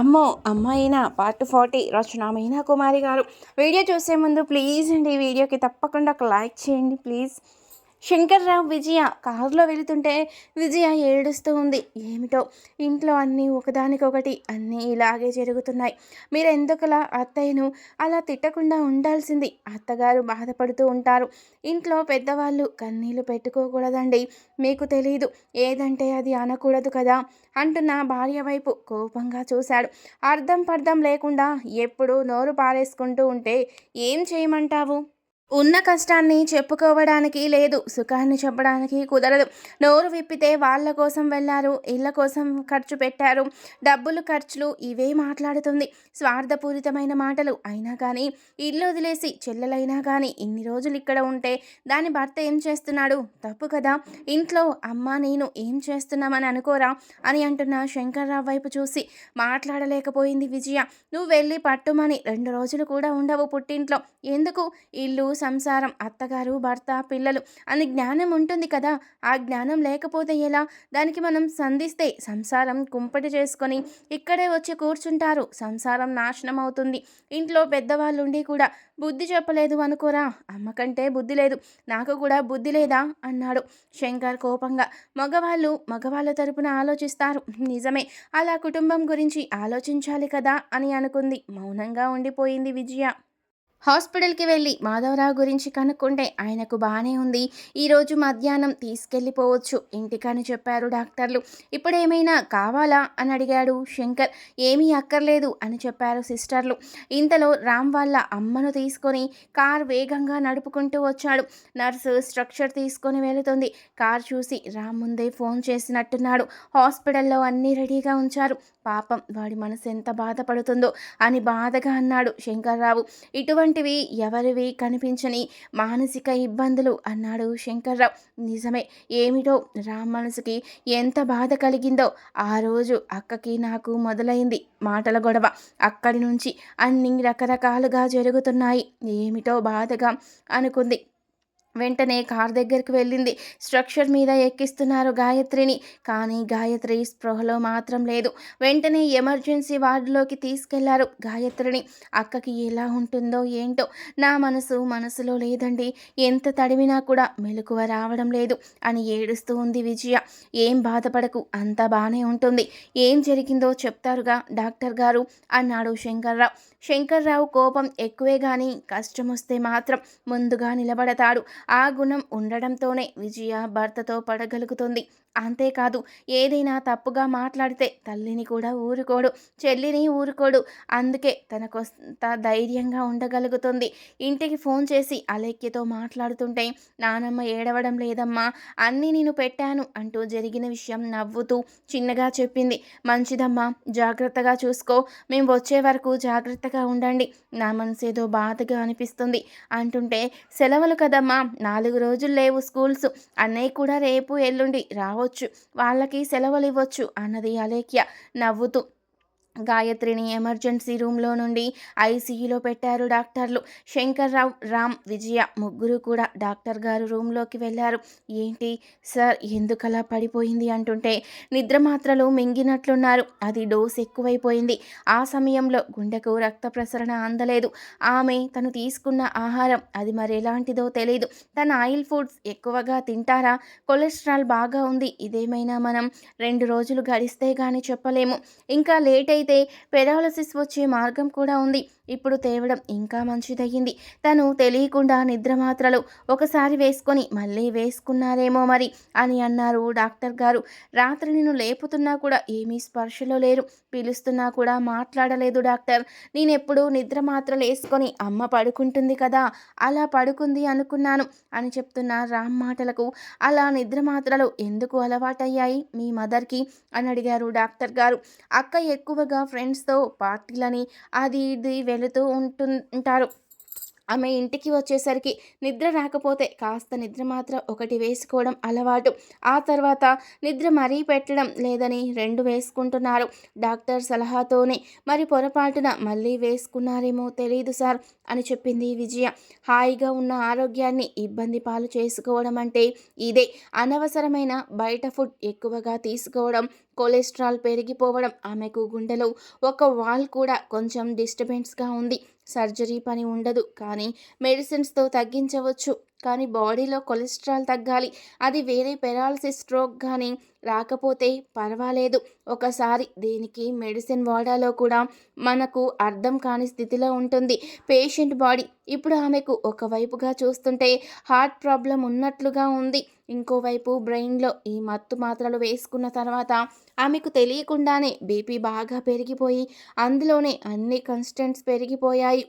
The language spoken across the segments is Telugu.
అమ్మో అమ్మాయిన part forty Rachana Meena Kumari garu. Video చూసే ముందు ప్లీజ్ అండి ఈ వీడియోకి తప్పకుండా ఒక లైక్ చేయండి ప్లీజ్. శంకర్రావు విజయ కారులో వెళుతుంటే విజయ ఏడుస్తూ ఉంది. ఏమిటో? ఇంట్లో అన్నీ ఒకదానికొకటి అన్నీ ఇలాగే జరుగుతున్నాయి. మీరు ఎందుకలా అత్తయ్యను అలా తిట్టకుండా ఉండాల్సింది? అత్తగారు బాధపడుతూ ఉంటారు. ఇంట్లో పెద్దవాళ్ళు కన్నీళ్ళు పెట్టుకోకూడదండి. మీకు తెలీదు. ఏదంటే అది అనకూడదు కదా అంటున్న భార్య వైపు కోపంగా చూశాడు. అర్థం పర్థం లేకుండా ఎప్పుడు నోరు పారేసుకుంటూ ఉంటే ఏం చేయమంటావు? ఉన్న కష్టాన్ని చెప్పుకోవడానికి లేదు సుఖాన్ని చెప్పడానికి కుదరదు. నోరు విప్పితే వాళ్ళ కోసం వెళ్ళారు ఇళ్ళ కోసం ఖర్చు పెట్టారు డబ్బులు ఖర్చులు ఇవే మాట్లాడుతుంది. స్వార్థపూరితమైన మాటలు అయినా కానీ ఇల్లు వదిలేసి చెల్లెలైనా కానీ ఇన్ని రోజులు ఇక్కడ ఉంటే దాని భర్త ఏం చేస్తున్నాడు? తప్పు కదా. ఇంట్లో అమ్మ నేను ఏం చేస్తున్నామని అనుకోరా? అని అంటున్న శంకర్రావు వైపు చూసి మాట్లాడలేకపోయింది విజయ. నువ్వు వెళ్ళి పట్టుమని రెండు రోజులు కూడా ఉండవు పుట్టింట్లో. ఎందుకు? ఇల్లు సంసారం అత్తగారు భర్త పిల్లలు అని జ్ఞానం ఉంటుంది కదా! ఆ జ్ఞానం లేకపోతే ఎలా? దానికి మనం సంధిస్తే సంసారం కుంపటి చేసుకొని ఇక్కడే వచ్చి కూర్చుంటారు. సంసారం నాశనం అవుతుంది. ఇంట్లో పెద్దవాళ్ళు ఉండి కూడా బుద్ధి చెప్పలేదు అనుకోరా? అమ్మకంటే బుద్ధి లేదు. నాకు కూడా బుద్ధి లేదా? అన్నాడు. శంకర్ కోపంగా. మగవాళ్ళు మగవాళ్ళ తరపున ఆలోచిస్తారు. నిజమే అలా కుటుంబం గురించి ఆలోచించాలి కదా! అని అనుకుంది. మౌనంగా ఉండిపోయింది విజయ. హాస్పిటల్కి వెళ్ళి మాధవరావు గురించి కనుక్కుంటే ఆయనకు బాగానే ఉంది. ఈరోజు మధ్యాహ్నం తీసుకెళ్ళిపోవచ్చు. ఇంటికని చెప్పారు డాక్టర్లు. ఇప్పుడేమైనా కావాలా? అని అడిగాడు శంకర్. ఏమీ అక్కర్లేదు అని చెప్పారు సిస్టర్లు. ఇంతలో రామ్ వాళ్ళ అమ్మను తీసుకొని కార్ వేగంగా నడుపుకుంటూ వచ్చాడు. నర్సు స్ట్రక్చర్ తీసుకొని వెళుతుంది. కార్ చూసి రామ్ ముందే ఫోన్ చేసినట్టున్నాడు. హాస్పిటల్లో అన్నీ రెడీగా ఉంచారు. పాపం వాడి మనసు ఎంత బాధపడుతుందో అని బాధగా అన్నాడు శంకర్రావు. ఇటువంటివి ఎవరివి కనిపించని మానసిక ఇబ్బందులు అన్నాడు శంకర్రావు. నిజమే ఏమిటో రామ్ మనసుకి ఎంత బాధ కలిగిందో ఆ రోజు అక్కకి నాకు మొదలైంది మాటల గొడవ. అక్కడి నుంచి అన్ని రకరకాలుగా జరుగుతున్నాయి. ఏమిటో బాధగా అనుకుంది వెంటనే కార్ దగ్గరికి వెళ్ళింది. స్ట్రక్చర్ మీద ఎక్కిస్తున్నారు గాయత్రిని. కానీ గాయత్రి స్పృహలో మాత్రం లేదు. వెంటనే ఎమర్జెన్సీ వార్డులోకి తీసుకెళ్ళారు గాయత్రిని. అక్కకి ఎలా ఉంటుందో ఏంటో నా మనసు మనసులో లేదండి. ఎంత తడిమినా కూడా మెలకువ రావడం లేదు అని ఏడుస్తూ ఉంది విజయ. ఏం బాధపడకు అంత బాగానే ఉంటుంది. ఏం జరిగిందో చెప్తారుగా డాక్టర్ గారు? అన్నాడు శంకర్రావు. శంకర్రావు కోపం ఎక్కువే కానీ కష్టం వస్తే మాత్రం ముందుగా నిలబడతాడు. ఆ గుణం ఉండడంతోనే విజయ భర్తతో పడగలుగుతుంది. అంతేకాదు ఏదైనా తప్పుగా మాట్లాడితే తల్లిని కూడా ఊరుకోడు చెల్లిని ఊరుకోడు. అందుకే తనకు ధైర్యంగా ఉండగలుగుతుంది. ఇంటికి ఫోన్ చేసి అలేఖ్యతో మాట్లాడుతుంటే నానమ్మ ఏడవడం లేదమ్మా అన్నీ నేను పెట్టాను అంటూ జరిగిన విషయం నవ్వుతూ చిన్నగా చెప్పింది. మంచిదమ్మా జాగ్రత్తగా చూసుకో. మేము వచ్చే వరకు జాగ్రత్తగా ఉండండి. నా మనసు ఏదో బాధగా అనిపిస్తుంది అంటుంటే సెలవులు కదమ్మా నాలుగు రోజులు లేవు స్కూల్స్. అన్నయ్య కూడా రేపు ఎల్లుండి రావు రావచ్చు. వాళ్ళకి సెలవులు ఇవ్వచ్చు అన్నది అలేఖ్య నవ్వుతూ గాయత్రిని ఎమర్జెన్సీ రూమ్లో నుండి ఐసీయూలో పెట్టారు డాక్టర్లు. శంకర్రావు రామ్ విజయ ముగ్గురు కూడా డాక్టర్ గారు రూమ్లోకి వెళ్ళారు. ఏంటి సార్ ఎందుకలా పడిపోయింది అంటుంటే నిద్ర మాత్రలు మింగినట్లున్నారు. అది డోస్ ఎక్కువైపోయింది. ఆ సమయంలో గుండెకు రక్త ప్రసరణ అందలేదు. ఆమె తను తీసుకున్న ఆహారం అది మరి ఎలాంటిదో తెలియదు తన ఆయిల్ ఫుడ్స్ ఎక్కువగా తింటారా? కొలెస్ట్రాల్ బాగా ఉంది. ఇదేమైనా మనం రెండు రోజులు గడిస్తే కానీ చెప్పలేము. ఇంకా లేట్ అయితే పెరాలసిస్ వచ్చే మార్గం కూడా ఉంది. ఇప్పుడు తేవడం ఇంకా మంచిదయ్యింది. తను తెలియకుండా నిద్ర మాత్రలు ఒకసారి వేసుకొని మళ్ళీ వేసుకున్నారేమో మరి అని అన్నారు డాక్టర్ గారు. రాత్రి నేను లేపుతున్నా కూడా ఏమీ స్పర్శలో లేరు. పిలుస్తున్నా కూడా మాట్లాడలేదు డాక్టర్. నేనెప్పుడు నిద్ర మాత్రలు వేసుకొని అమ్మ పడుకుంటుంది కదా అలా పడుకుంది అనుకున్నాను అని చెప్తున్న రామ్ మాటలకు. అలా నిద్ర మాత్రలు ఎందుకు అలవాటయ్యాయి మీ మదర్కి అని అడిగారు డాక్టర్ గారు. అక్క ఎక్కువగా ఫ్రెండ్స్తో పార్టీలని అది ఇది వెళుతూ ఉంటుంటారు ఆమె ఇంటికి వచ్చేసరికి నిద్ర రాకపోతే కాస్త నిద్ర మాత్రం ఒకటి వేసుకోవడం అలవాటు. ఆ తర్వాత నిద్ర మరీ పెట్టడం లేదని రెండు వేసుకుంటున్నారు. డాక్టర్ సలహాతోనే మరి పొరపాటున మళ్ళీ వేసుకున్నారేమో తెలియదు సార్ అని చెప్పింది విజయ. హాయిగా ఉన్న ఆరోగ్యాన్ని ఇబ్బంది పాలు చేసుకోవడం అంటే ఇదే. అనవసరమైన బయట ఫుడ్ ఎక్కువగా తీసుకోవడం కొలెస్ట్రాల్ పెరిగిపోవడం ఆమెకు గుండెలో ఒక వాల్ కూడా కొంచెం డిస్టర్బెన్స్గా ఉంది. సర్జరీ పని ఉండదు కానీ మెడిసిన్స్తో తగ్గించవచ్చు. కానీ బాడీలో కొలెస్ట్రాల్ తగ్గాలి. అది వేరే పెరాలసిస్ స్ట్రోక్ కానీ రాకపోతే పర్వాలేదు. ఒకసారి దీనికి మెడిసిన్ వాడాలో కూడా మనకు అర్థం కాని స్థితిలో ఉంటుంది. పేషెంట్ బాడీ ఇప్పుడు ఆమెకు ఒకవైపుగా చూస్తుంటే హార్ట్ ప్రాబ్లం ఉన్నట్లుగా ఉంది. ఇంకోవైపు బ్రెయిన్లో ఈ మత్తు మాత్రలు వేసుకున్న తర్వాత ఆమెకు తెలియకుండానే బీపీ బాగా పెరిగిపోయి అందులోనే అన్ని కన్స్టెంట్స్ పెరిగిపోయాయి.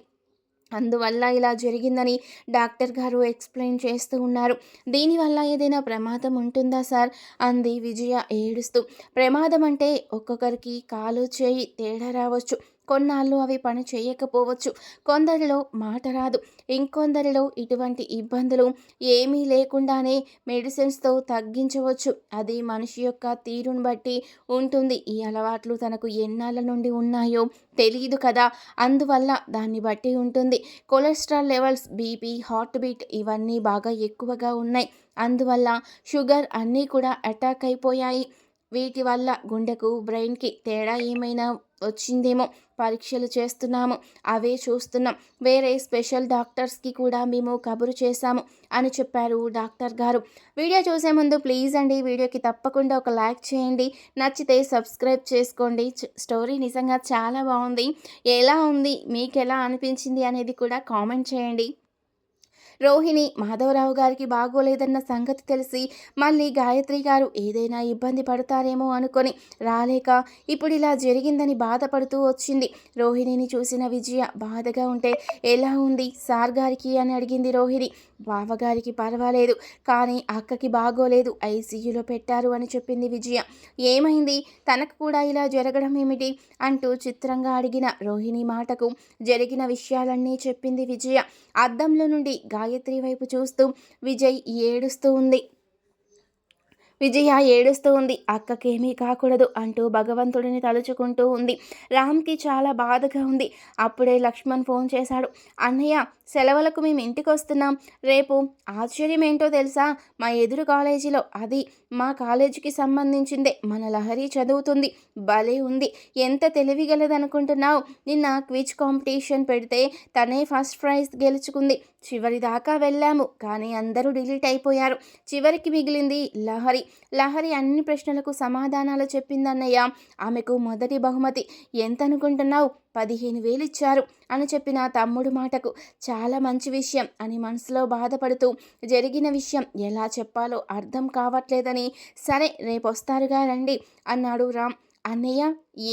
అందువల్ల ఇలా జరిగిందని డాక్టర్ గారు ఎక్స్ప్లెయిన్ చేస్తూ ఉన్నారు. దీనివల్ల ఏదైనా ప్రమాదం ఉంటుందా సార్? అంది విజయ ఏడుస్తూ. ప్రమాదం అంటే ఒక్కొక్కరికి కాలు చేయి తేడా రావచ్చు. కొన్నాళ్ళు అవి పని చేయకపోవచ్చు. కొందరిలో మాట రాదు. ఇంకొందరిలో ఇటువంటి ఇబ్బందులు ఏమీ లేకుండానే మెడిసిన్స్తో తగ్గించవచ్చు. అది మనిషి యొక్క తీరును బట్టి ఉంటుంది. ఈ అలవాట్లు తనకు ఎన్నాళ్ళ నుండి ఉన్నాయో తెలియదు కదా. అందువల్ల దాన్ని బట్టి ఉంటుంది. Cholesterol levels BP heart beat ఇవన్నీ బాగా ఎక్కువగా ఉన్నాయి. అందువల్ల షుగర్ అన్నీ కూడా అటాక్ అయిపోయాయి. వీటి వల్ల గుండెకు బ్రెయిన్కి తేడా ఏమైనా వచ్చిందేమో పరీక్షలు చేస్తున్నాము. అవే చూస్తున్నాం. వేరే స్పెషల్ డాక్టర్స్కి కూడా మేము కబురు చేశాము అని చెప్పారు డాక్టర్ గారు. వీడియో చూసే ముందు ప్లీజ్ అండి వీడియోకి తప్పకుండా ఒక లైక్ చేయండి. నచ్చితే సబ్స్క్రైబ్ చేసుకోండి. స్టోరీ నిజంగా చాలా బాగుంది. ఎలా ఉంది? మీకు ఎలా అనిపించింది అనేది కూడా కామెంట్ చేయండి. రోహిణి మాధవరావు గారికి బాగోలేదన్న సంగతి తెలిసి మళ్ళీ గాయత్రి గారు ఏదైనా ఇబ్బంది పడతారేమో అనుకొని రాలేక ఇప్పుడు ఇలా జరిగిందని బాధపడుతూ వచ్చింది. రోహిణిని చూసిన విజయ బాధగా ఉంటే ఎలా ఉంది సార్ గారికి అని అడిగింది రోహిణి. బావగారికి పర్వాలేదు కానీ అక్కకి బాగోలేదు ఐసీయూలో పెట్టారు అని చెప్పింది విజయ. ఏమైంది? తనకు కూడా ఇలా జరగడం ఏమిటి? అంటూ చిత్రంగా అడిగిన రోహిణి మాటకు జరిగిన విషయాలన్నీ చెప్పింది విజయ. అద్దంలో నుండి గాయత్రి వైపు చూస్తూ విజయ్ ఏడుస్తూ ఉంది. విజయ ఏడుస్తూ ఉంది. అక్కకేమీ కాకూడదు అంటూ భగవంతుడిని తలుచుకుంటూ ఉంది. రామ్కి చాలా బాధగా ఉంది. అప్పుడే లక్ష్మణ్ ఫోన్ చేశాడు. అన్నయ్య సెలవులకు మేము ఇంటికి వస్తున్నాం రేపు ఆశ్చర్యం ఏంటో తెలుసా? మా ఎదురు కాలేజీలో అది మా కాలేజీకి సంబంధించిందే. మన లహరి చదువుతుంది. భలే ఉంది. ఎంత తెలివిగలదనుకుంటున్నావు? నిన్న క్విజ్ కాంపిటీషన్ పెడితే తనే ఫస్ట్ ప్రైజ్ గెలుచుకుంది. చివరి దాకా వెళ్ళాము కానీ అందరూ డిలీట్ అయిపోయారు. చివరికి మిగిలింది లహరి. లహరి అన్ని ప్రశ్నలకు సమాధానాలు చెప్పిందన్నయ్య. ఆమెకు మొదటి బహుమతి ఎంత అనుకుంటున్నావు పదిహేను వేలు ఇచ్చారు అని చెప్పిన తమ్ముడు మాటకు చాలా మంచి విషయం అని మనసులో బాధపడుతూ జరిగిన విషయం ఎలా చెప్పాలో అర్థం కావట్లేదని. సరే రేపు వస్తారుగా రండి అన్నాడు రామ్. అన్నయ్య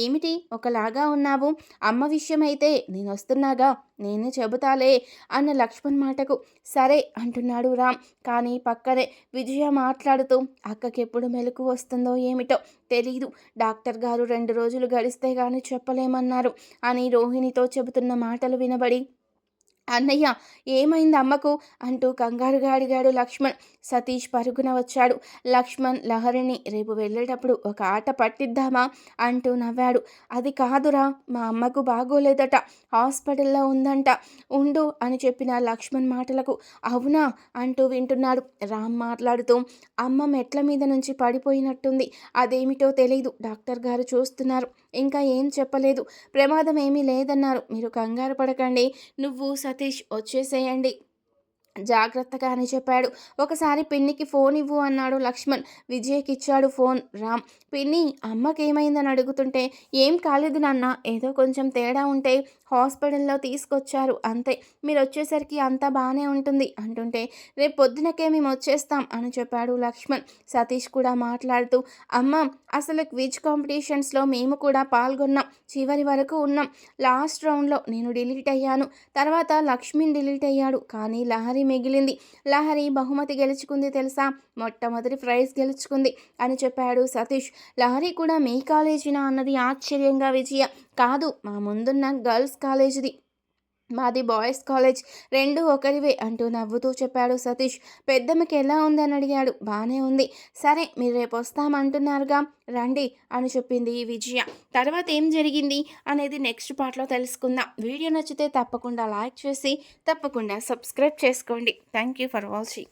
ఏమిటి? ఒకలాగా ఉన్నావు? అమ్మ విషయమైతే నేను వస్తున్నాగా నేను చెబుతాలే అన్న లక్ష్మణ్ మాటకు. సరే అంటున్నాడు రామ్. కానీ పక్కనే విజయ మాట్లాడుతూ అక్కకెప్పుడు మెలకు వస్తుందో ఏమిటో తెలీదు. డాక్టర్ గారు రెండు రోజులు గడిస్తే కానీ చెప్పలేమన్నారు అని రోహిణితో చెబుతున్న మాటలు వినబడి అన్నయ్య ఏమైంది అమ్మకు? అంటూ కంగారుగా అడిగాడు లక్ష్మణ్. సతీష్ పరుగున వచ్చాడు. లక్ష్మణ్ లహరిని రేపు వెళ్ళేటప్పుడు ఒక ఆట పట్టిద్దామా? అంటూ నవ్వాడు. అది కాదురా మా అమ్మకు బాగోలేదట హాస్పిటల్లో ఉందంట. ఉండు అని చెప్పిన లక్ష్మణ్ మాటలకు అవునా? అంటూ వింటున్నాడు. రామ్ మాట్లాడుతూ అమ్మ మెట్ల మీద నుంచి పడిపోయినట్టుంది. అదేమిటో తెలియదు డాక్టర్ గారు చూస్తున్నారు. ఇంకా ఏం చెప్పలేదు. ప్రమాదం ఏమీ లేదన్నారు. మీరు కంగారు పడకండి. నువ్వు సతీష్ వచ్చేసేయండి. జాగ్రత్తగా అని చెప్పాడు. ఒకసారి పిన్నికి ఫోన్ ఇవ్వు అన్నాడు లక్ష్మణ్. విజయ్కి ఇచ్చాడు ఫోన్. రామ్ పిన్ని అమ్మకి ఏమైందని అడుగుతుంటే ఏం కాలేదు నాన్న ఏదో కొంచెం తేడా ఉంటే హాస్పిటల్లో తీసుకొచ్చారు అంతే. మీరు వచ్చేసరికి అంతా బాగానే ఉంటుంది అంటుంటే రేపు పొద్దునకే మేము వచ్చేస్తాం అని చెప్పాడు లక్ష్మణ్. సతీష్ కూడా మాట్లాడుతూ అమ్మ అసలు క్విజ్ కాంపిటీషన్స్లో మేము కూడా పాల్గొన్నాం. చివరి వరకు ఉన్నాం. లాస్ట్ రౌండ్లో నేను డిలీట్ అయ్యాను. తర్వాత లక్ష్మణ్ డిలీట్ అయ్యాడు. కానీ లహరి మిగిలింది. లహరి బహుమతి గెలుచుకుంది తెలుసా? మొట్టమొదటి ప్రైజ్ గెలుచుకుంది అని చెప్పాడు సతీష్. లహరి కూడా మీ కాలేజీనా అన్నది ఆశ్చర్యంగా విజయ. కాదు మా ముందున్న గర్ల్స్ కాలేజీది. మాది బాయ్స్ కాలేజ్. రెండు ఒకరివే అంటూ నవ్వుతూ చెప్పాడు సతీష్. పెద్దమ్మకి ఎలా ఉందని అడిగాడు. బాగానే ఉంది. సరే మీరు రేపు వస్తామంటున్నారుగా. రండి అని చెప్పింది విజయ. తర్వాత ఏం జరిగింది అనేది నెక్స్ట్ పార్ట్లో తెలుసుకుందాం. వీడియో నచ్చితే తప్పకుండా లైక్ చేసి తప్పకుండా సబ్స్క్రైబ్ చేసుకోండి. Thank you for watching.